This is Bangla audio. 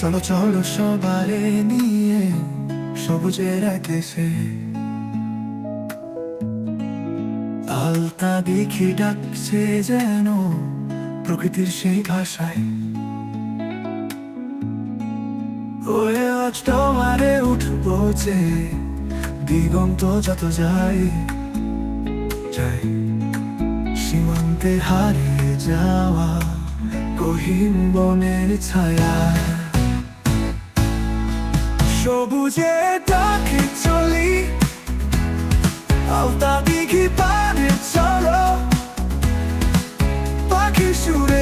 চলো। চলো সবারে নিয়ে সবুজের এক দেশে আলতা দেখি ডাকছে যেন প্রকৃতির সেই ভাষায়। ওয়ে, আজ তোমারে উঠবো যে দিগন্ত যত যায় যাই। ক্লান্তে হারিয়ে যাওয়া কহিন বনের ছায়া। সবুজে ডাকে চলি আওতা দিঘি পারে চলো পাখি সুরে